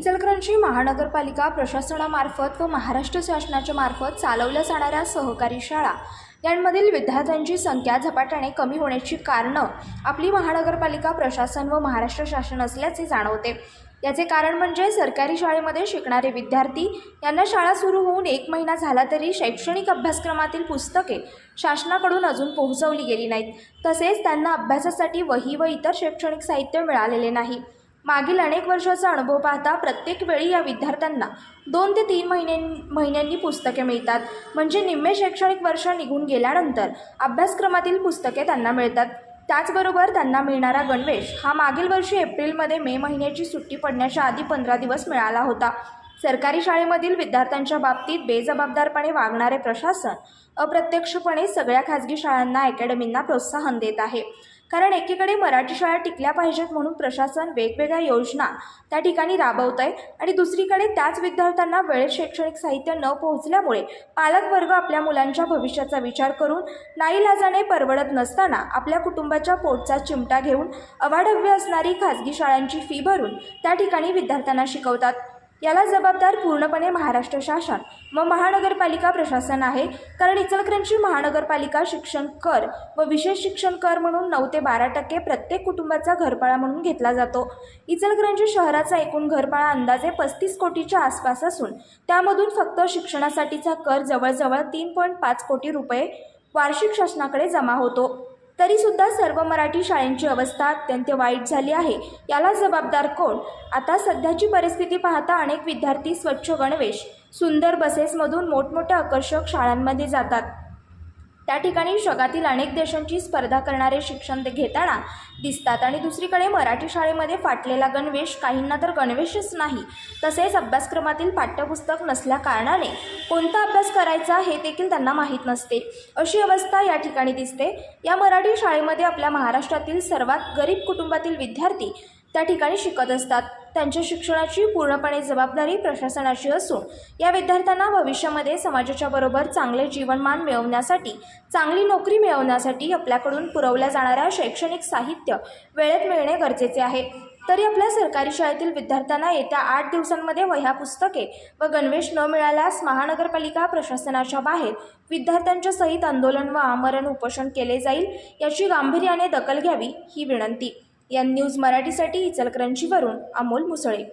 इचलकरंजी महानगरपालिका प्रशासनामार्फत व महाराष्ट्र शासनाच्या मार्फत चालवल्या जाणाऱ्या सहकारी शाळा यांमधील विद्यार्थ्यांची संख्या झपाट्याने कमी होण्याची कारणं आपली महानगरपालिका प्रशासन व महाराष्ट्र शासन असल्याचे जाणवते. याचे कारण म्हणजे सरकारी शाळेमध्ये शिकणारे विद्यार्थी यांना शाळा सुरू होऊन एक महिना झाला तरी शैक्षणिक अभ्यासक्रमातील पुस्तके शासनाकडून अजून पोहोचवली गेली नाहीत. तसेच त्यांना अभ्यासासाठी वही व इतर शैक्षणिक साहित्य मिळालेले नाही. मागील अनेक वर्षाचा अनुभव पाहता प्रत्येक वेळी या विद्यार्थ्यांना दोन ते तीन महिन्यां महिन्यांनी पुस्तके मिळतात. म्हणजे निम्मे शैक्षणिक वर्ष निघून गेल्यानंतर अभ्यासक्रमातील पुस्तके त्यांना मिळतात. त्याचबरोबर त्यांना मिळणारा गणवेश हा मागील वर्षी एप्रिलमध्ये मे महिन्याची सुट्टी पडण्याच्या आधी पंधरा दिवस मिळाला होता. सरकारी शाळेमधील विद्यार्थ्यांच्या बाबतीत बेजबाबदारपणे वागणारे प्रशासन अप्रत्यक्षपणे सगळ्या खाजगी शाळांना अकॅडमींना प्रोत्साहन देत आहे. कारण एकीकडे मराठी शाळा टिकल्या पाहिजेत म्हणून प्रशासन वेगवेगळ्या योजना त्या ठिकाणी राबवत आहे आणि दुसरीकडे त्याच विद्यार्थ्यांना वेळेत शैक्षणिक साहित्य न पोहोचल्यामुळे पालक वर्ग आपल्या मुलांच्या भविष्याचा विचार करून नाईलाजाने परवडत नसताना आपल्या कुटुंबाच्या पोटचा चिमटा घेऊन अवाढव्य असणारी खाजगी शाळांची फी भरून त्या ठिकाणी विद्यार्थ्यांना शिकवतात. याला जबाबदार पूर्णपणे महाराष्ट्र शासन व महानगरपालिका प्रशासन आहे. कारण इचलकरंजी महानगरपालिका शिक्षण कर व विशेष शिक्षण कर म्हणून नऊ ते बारा टक्के प्रत्येक कुटुंबाचा घरपाळा म्हणून घेतला जातो. इचलकरंजी शहराचा एकूण घरपाळा अंदाजे पस्तीस कोटीच्या आसपास असून त्यामधून फक्त शिक्षणासाठीचा कर जवळजवळ तीन पॉईंट पाच कोटी रुपये वार्षिक शासनाकडे जमा होतो. तरीसुद्धा सर्व मराठी शाळांची अवस्था अत्यंत वाईट झाली आहे. याला जबाबदार कोण? आता सध्याची परिस्थिती पाहता अनेक विद्यार्थी स्वच्छ गणवेश सुंदर बसेसमधून मोठमोठ्या आकर्षक शाळांमध्ये जातात. त्या ठिकाणी जगातील अनेक देशांची स्पर्धा करणारे शिक्षण घेताना दिसतात आणि दुसरीकडे मराठी शाळेमध्ये फाटलेला गणवेश काहींना तर गणवेशच नाही. तसेच अभ्यासक्रमातील पाठ्यपुस्तक नसल्या कारणाने कोणता अभ्यास करायचा हे देखील त्यांना माहीत नसते. अशी अवस्था या ठिकाणी दिसते. या मराठी शाळेमध्ये आपल्या महाराष्ट्रातील सर्वात गरीब कुटुंबातील विद्यार्थी त्या ठिकाणी शिकत असतात. त्यांच्या शिक्षणाची पूर्णपणे जबाबदारी प्रशासनाची असून या विद्यार्थ्यांना भविष्यामध्ये समाजाच्या बरोबर चांगले जीवनमान मिळवण्यासाठी चांगली नोकरी मिळवण्यासाठी आपल्याकडून पुरवल्या जाणाऱ्या शैक्षणिक साहित्य वेळेत मिळणे गरजेचे आहे. तरी आपल्या सरकारी शाळेतील विद्यार्थ्यांना येत्या आठ दिवसांमध्ये वह्या पुस्तके व गणवेश न मिळाल्यास महानगरपालिका प्रशासनाच्या बाहेर विद्यार्थ्यांच्या सहित आंदोलन व आमरण उपोषण केले जाईल याची गांभीर्याने दखल घ्यावी ही विनंती. या न्यूज मराठीसाठी इचलकरंजीवरून अमोल मुसळे.